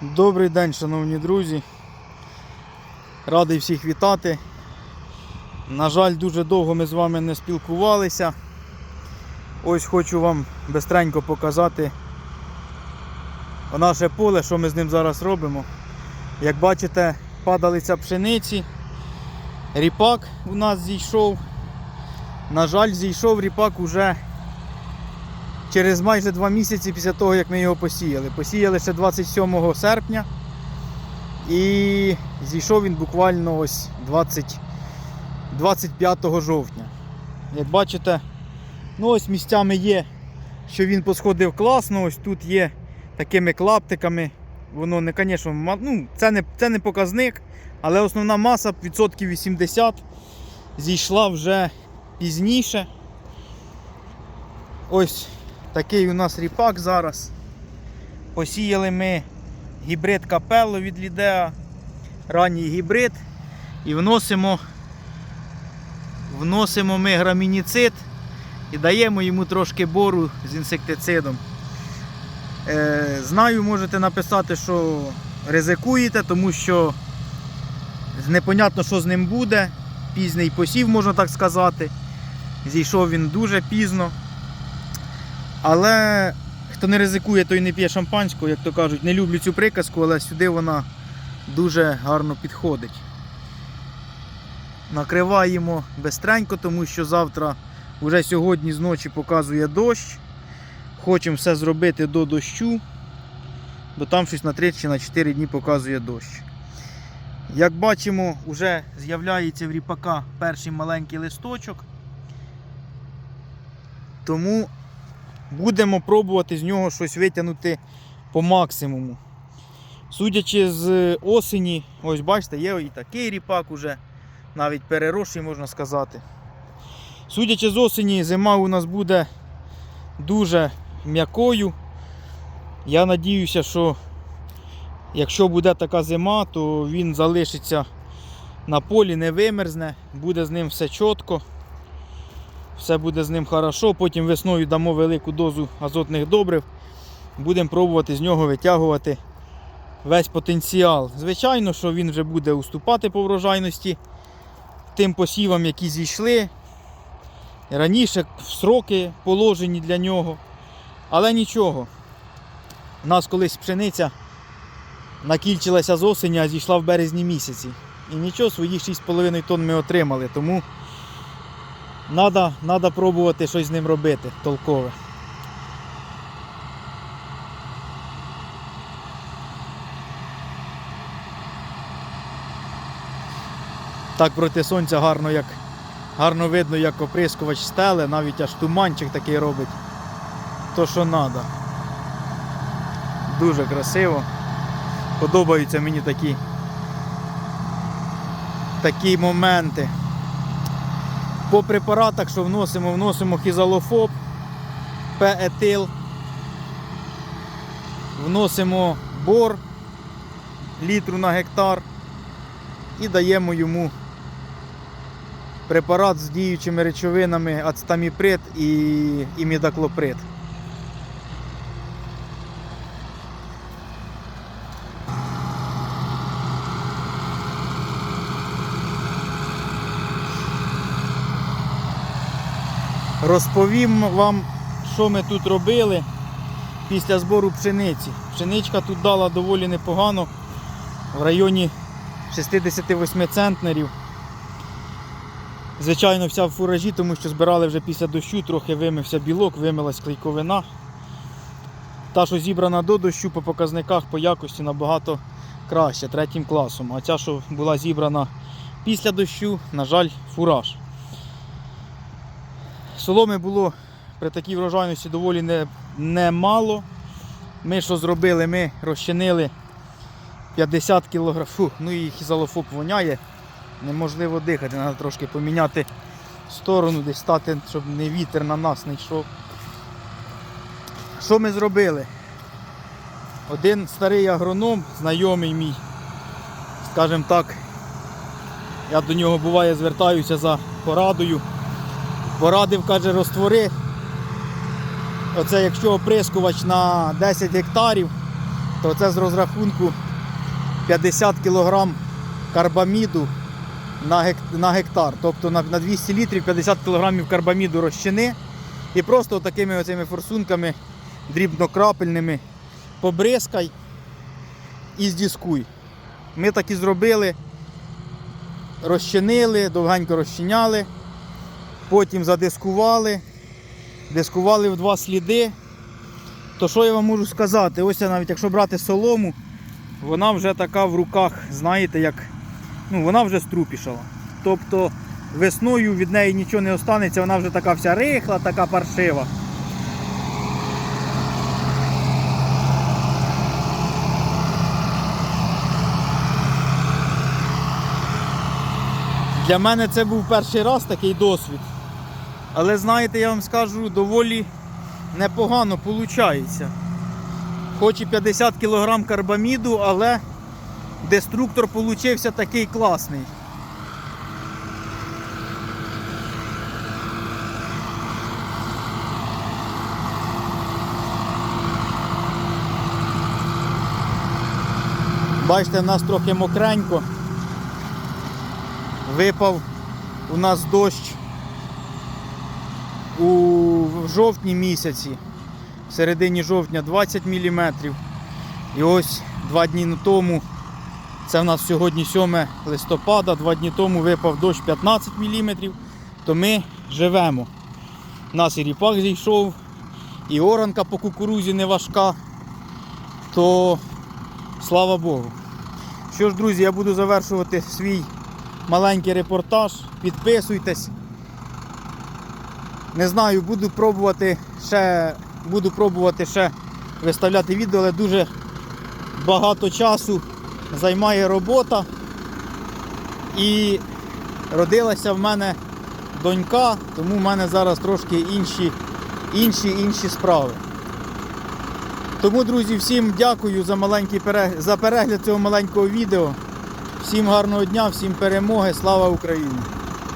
Добрий день, шановні друзі. Радий всіх вітати. На жаль, дуже довго ми з вами не спілкувалися. Ось хочу вам бистренько показати наше поле, що ми з ним зараз робимо. Як бачите, падалиця пшениці. Ріпак у нас зійшов. На жаль, зійшов ріпак уже через майже два місяці після того, як ми його посіяли. Посіяли ще 27 серпня. І зійшов він буквально ось 20, 25 жовтня. Як бачите, ну ось місцями є, що він посходив класно, ось тут є такими клаптиками. Воно не, звісно, ну, це не, це не показник, але основна маса відсотків 80 зійшла вже пізніше. Ось такий у нас ріпак зараз. Посіяли ми гібрид капелло від Лідеа, ранній гібрид. І вносимо, вносимо ми грамініцид і даємо йому трошки бору з інсектицидом. Е, знаю, можете написати, що ризикуєте, тому що непонятно, що з ним буде. Пізній посів, можна так сказати. Зійшов він дуже пізно. Але хто не ризикує, той не п'є шампанського, як то кажуть. Не люблю цю приказку, але сюди вона дуже гарно підходить. Накриваємо бистренько, тому що завтра, вже сьогодні з ночі показує дощ. Хочемо все зробити до дощу, бо там щось на 3 чи на 4 дні показує дощ. Як бачимо, вже з'являється в ріпака перший маленький листочок. Тому будемо пробувати з нього щось витягнути по максимуму. Судячи з осені, ось бачите, є і такий ріпак уже, навіть переросший, можна сказати. Судячи з осені, зима у нас буде дуже м'якою. Я надіюся, що якщо буде така зима, то він залишиться на полі, не вимерзне, буде з ним все чітко. Все буде з ним хорошо. Потім весною дамо велику дозу азотних добрив. Будемо пробувати з нього витягувати весь потенціал. Звичайно, що він вже буде уступати по врожайності тим посівам, які зійшли. Раніше сроки положені для нього. Але нічого. У нас колись пшениця накільчилася з осені, а зійшла в березні місяці. І нічого, своїх 6,5 тонн ми отримали. Тому Надо, надо пробувати щось з ним робити толкове. Так проти сонця гарно, як, гарно видно, як оприскувач стеле, навіть аж туманчик такий робить. То що треба. Дуже красиво. Подобаються мені такі, такі моменти. По препаратах, що вносимо, вносимо хізалофоб, пеетил, вносимо бор літру на гектар і даємо йому препарат з діючими речовинами ацтаміприд і імідаклоприд. Розповім вам, що ми тут робили після збору пшениці. Пшеничка тут дала доволі непогано в районі 68 центнерів. Звичайно, вся в фуражі, тому що збирали вже після дощу, трохи вимився білок, вимилась клейковина. Та, що зібрана до дощу по показниках по якості набагато краще, третім класом. А ця, що була зібрана після дощу, на жаль, фураж. Соломи було при такій врожайності доволі не- немало. Ми що зробили? Ми розчинили 50 кг. Фу, ну і хізалофоб воняє. Неможливо дихати, треба трошки поміняти сторону, десь стати, щоб не вітер на нас не йшов. Що ми зробили? Один старий агроном, знайомий мій, скажімо так, я до нього буває звертаюся за порадою. Порадив, каже, розтвори. Оце якщо оприскувач на 10 гектарів, то це з розрахунку 50 кг карбаміду на, гектар. Тобто на, на 200 літрів 50 кг карбаміду розчини. І просто такими оцими форсунками дрібнокрапельними побризкай і здіскуй. Ми так і зробили, розчинили, довгенько розчиняли, потім задискували, дискували в два сліди. То що я вам можу сказати? Ось навіть якщо брати солому, вона вже така в руках, знаєте, як ну, вона вже струпішала. Тобто весною від неї нічого не останеться, вона вже така вся рихла, така паршива. Для мене це був перший раз такий досвід. Але знаєте, я вам скажу, доволі непогано виходить. Хоч і 50 кг карбаміду, але деструктор получився такий класний. Бачите, в нас трохи мокренько. Випав у нас дощ у жовтні місяці, в середині жовтня 20 мм. І ось два дні тому, це в нас сьогодні 7 листопада, два дні тому випав дощ 15 мм, то ми живемо. У нас і ріпак зійшов, і оранка по кукурузі не важка, то слава Богу. Що ж, друзі, я буду завершувати свій маленький репортаж. Підписуйтесь. Не знаю, буду пробувати ще, буду пробувати ще виставляти відео, але дуже багато часу займає робота. І родилася в мене донька, тому в мене зараз трошки інші, інші, інші справи. Тому, друзі, всім дякую за маленький перегляд, за перегляд цього маленького відео. Всім гарного дня, всім перемоги, слава Україні!